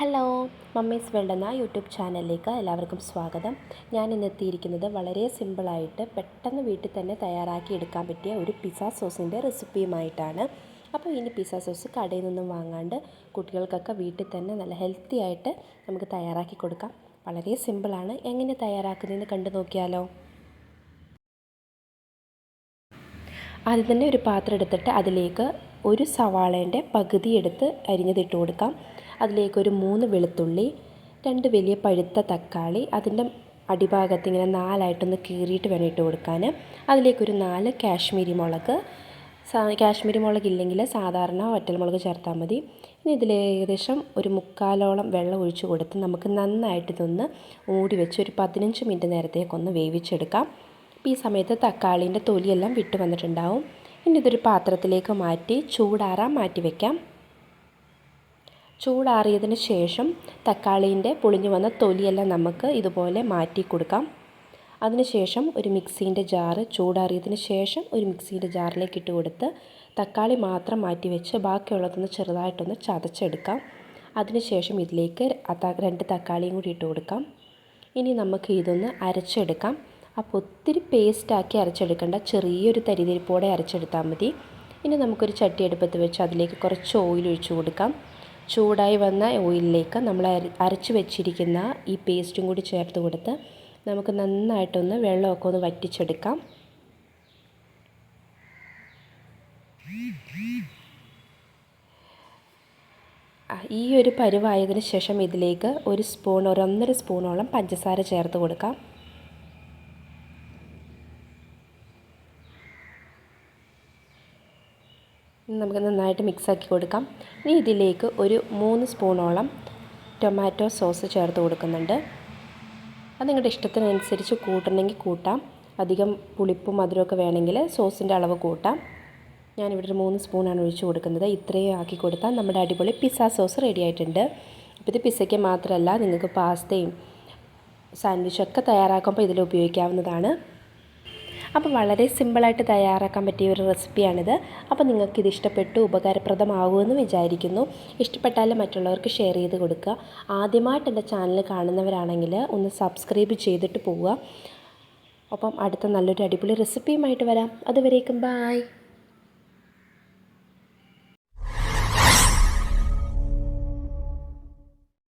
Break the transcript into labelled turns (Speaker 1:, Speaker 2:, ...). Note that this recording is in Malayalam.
Speaker 1: ഹലോ മമ്മീസ് വേൾഡ് യൂട്യൂബ് ചാനലിലേക്ക് എല്ലാവർക്കും സ്വാഗതം. ഞാൻ ഇന്ന് എത്തിയിരിക്കുന്നത് വളരെ സിമ്പിളായിട്ട് പെട്ടെന്ന് വീട്ടിൽ തന്നെ തയ്യാറാക്കി എടുക്കാൻ പറ്റിയ ഒരു പിസ്സ സോസിന്റെ റെസിപ്പിയുമായിട്ടാണ് അപ്പോൾ ഇനി പിസ്സ സോസ് കടയിൽ നിന്നും വാങ്ങാണ്ട് കുട്ടികൾക്കൊക്കെ വീട്ടിൽ തന്നെ നല്ല ഹെൽത്തി ആയിട്ട് നമുക്ക് തയ്യാറാക്കി കൊടുക്കാം. വളരെ സിമ്പിളാണ് എങ്ങനെ തയ്യാറാക്കുന്നതെന്ന് കണ്ടു നോക്കിയാലോ? ആദ്യം തന്നെ ഒരു പാത്രം എടുത്തിട്ട് അതിലേക്ക് ഒരു സവാളേന്റെ പകുതി എടുത്ത് അരിഞ്ഞതിട്ട് കൊടുക്കാം. അതിലേക്ക് ഒരു മൂന്ന് വെളുത്തുള്ളി രണ്ട് വലിയ പഴുത്ത തക്കാളി അതിന്റെ അടിഭാഗത്ത് ഇങ്ങനെ നാലായിട്ടൊന്ന് കീറിയിട്ട് വേണം ഇട്ട് കൊടുക്കാൻ. അതിലേക്കൊരു നാല് കാശ്മീരി മുളക് കാശ്മീരി മുളക് ഇല്ലെങ്കിൽ സാധാരണ വറ്റൽമുളക് ചേർത്താൽ മതി. ഇനി ഇതിൽ ഏകദേശം ഒരു മുക്കാലോളം വെള്ളം ഒഴിച്ച് കൊടുത്ത് നമുക്ക് നന്നായിട്ട് ഇതൊന്ന് മൂടി വെച്ച് ഒരു പതിനഞ്ച് മിനിറ്റ് നേരത്തേക്കൊന്ന് വേവിച്ചെടുക്കാം. ഈ സമയത്ത് തക്കാളീന്റെ തൊലിയെല്ലാം വിട്ട് വന്നിട്ടുണ്ടാവും. ഇനി ഇതൊരു പാത്രത്തിലേക്ക് മാറ്റി ചൂടാറാൻ മാറ്റി വയ്ക്കാം ചൂടാറിയതിന് ശേഷം തക്കാളീന്റെ പൊളിഞ്ഞു വന്ന തൊലിയെല്ലാം നമുക്ക് ഇതുപോലെ മാറ്റി കൊടുക്കാം. അതിനുശേഷം ഒരു മിക്സീന്റെ ജാറ് ചൂടാറിയതിന് ശേഷം ഒരു മിക്സീന്റെ ജാറിലേക്ക് ഇട്ട് കൊടുത്ത് തക്കാളി മാത്രം മാറ്റി വെച്ച് ബാക്കിയുള്ളതൊന്ന് ചെറുതായിട്ടൊന്ന് ചതച്ചെടുക്കാം. അതിനുശേഷം ഇതിലേക്ക് രണ്ട് തക്കാളിയും കൂടി ഇട്ട് കൊടുക്കാം. ഇനി നമുക്ക് ഇതൊന്ന് അരച്ചെടുക്കാം. അപ്പോൾ ഒത്തിരി പേസ്റ്റാക്കി അരച്ചെടുക്കേണ്ട ചെറിയൊരു തരിതിരിപ്പോടെ അരച്ചെടുത്താൽ മതി. ഇനി നമുക്കൊരു ചട്ടി അടുപ്പത്ത് വെച്ച് അതിലേക്ക് കുറച്ച് ഓയിൽ ഒഴിച്ചു കൊടുക്കാം. ചൂടായി വന്ന ഓയിലിലേക്ക് നമ്മൾ അരച്ച് വെച്ചിരിക്കുന്ന ഈ പേസ്റ്റും കൂടി ചേർത്ത് കൊടുത്ത് നമുക്ക് നന്നായിട്ടൊന്ന് വെള്ളമൊക്കെ ഒന്ന് വറ്റിച്ചെടുക്കാം. ഈ ഒരു പരുവായതിനു ശേഷം ഇതിലേക്ക് ഒരു സ്പൂൺ ഒരു ഒന്നര സ്പൂണോളം പഞ്ചസാര ചേർത്ത് കൊടുക്കാം. നമുക്ക് നന്നായിട്ട് മിക്സാക്കി കൊടുക്കാം. ഇനി ഇതിലേക്ക് ഒരു മൂന്ന് സ്പൂണോളം ടൊമാറ്റോ സോസ് ചേർത്ത് കൊടുക്കുന്നുണ്ട്. അത് നിങ്ങളുടെ ഇഷ്ടത്തിനനുസരിച്ച് കൂട്ടണമെങ്കിൽ കൂട്ടാം. അധികം പുളിപ്പും മധുരമൊക്കെ വേണമെങ്കിൽ സോസിന്റെ അളവ് കൂട്ടാം. ഞാനിവിടെ ഒരു മൂന്ന് സ്പൂണാണ് ഒഴിച്ച് കൊടുക്കുന്നത്. ഇത്രയും ആക്കി കൊടുത്താൽ നമ്മുടെ അടിപൊളി പിസ്സ സോസ് റെഡി ആയിട്ടുണ്ട്. അപ്പോൾ ഇത് പിസ്സയ്ക്ക് മാത്രമല്ല നിങ്ങൾക്ക് പാസ്തയും സാൻഡ്വിച്ചൊക്കെ തയ്യാറാക്കുമ്പോൾ ഇതിൽ ഉപയോഗിക്കാവുന്നതാണ്. അപ്പോൾ വളരെ സിമ്പിളായിട്ട് തയ്യാറാക്കാൻ പറ്റിയ ഒരു റെസിപ്പിയാണിത്. അപ്പോൾ നിങ്ങൾക്കിത് ഇഷ്ടപ്പെട്ടു ഉപകാരപ്രദമാകുമെന്ന് വിചാരിക്കുന്നു. ഇഷ്ടപ്പെട്ടാൽ മറ്റുള്ളവർക്ക് ഷെയർ ചെയ്ത് കൊടുക്കുക. ആദ്യമായിട്ട് എന്റെ ചാനൽ കാണുന്നവരാണെങ്കിൽ ഒന്ന് സബ്സ്ക്രൈബ് ചെയ്തിട്ട് പോവുക. അപ്പം അടുത്ത നല്ലൊരു അടിപൊളി റെസിപ്പിയുമായിട്ട് വരാം. അതുവരേക്കും ബായ്.